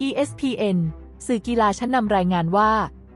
ESPN สื่อกีฬาชั้นนำรายงานว่า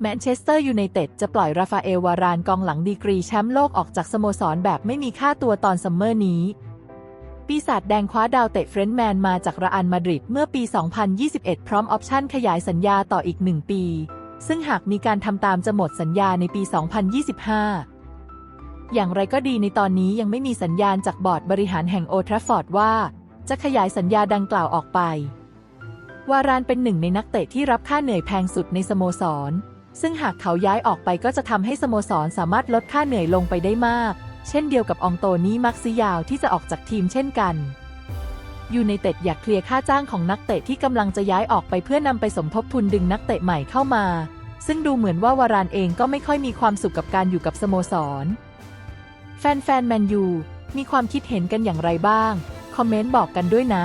แมนเชสเตอร์ยูไนเต็ดจะปล่อยราฟาเอลวารานกองหลังดีกรีแชมป์โลกออกจากสโมสรแบบไม่มีค่าตัวตอนซัมเมอร์นี้ ปีศาจแดงคว้าดาวเตะเฟรนด์แมนมาจากระอันมาดริดเมื่อปี 2021 พร้อมออปชั่นขยายสัญญาต่ออีก 1 ปี ซึ่งหากมีการทำตามจะหมดสัญญาในปี 2025 อย่างไรก็ดีในตอนนี้ยังไม่มีสัญญาณจากบอร์ดบริหารแห่งโอทราฟอร์ดว่า จะขยายสัญญาดังกล่าวออกไป วารานเป็นหนึ่งในนักเตะที่รับค่าเหนื่อยแพงสุดในสโมสร ซึ่งหากเขาย้ายออกไปก็จะทำให้สโมสรสามารถลดค่าเหนื่อยลงไปได้มาก เช่นเดียวกับองโตนี่มักซิยาวที่จะออกจากทีมเช่นกันยูไนเต็ดอยากเคลียร์ค่าจ้างของนักเตะที่กำลังจะย้ายออกไปเพื่อนำไปสมทบทุนดึงนักเตะใหม่เข้ามา ซึ่งดูเหมือนว่าวารานเองก็ไม่ค่อยมีความสุขกับการอยู่กับสโมสร แฟนๆแมนยูมีความคิดเห็นกันอย่างไรบ้าง คอมเมนต์บอกกันด้วยนะ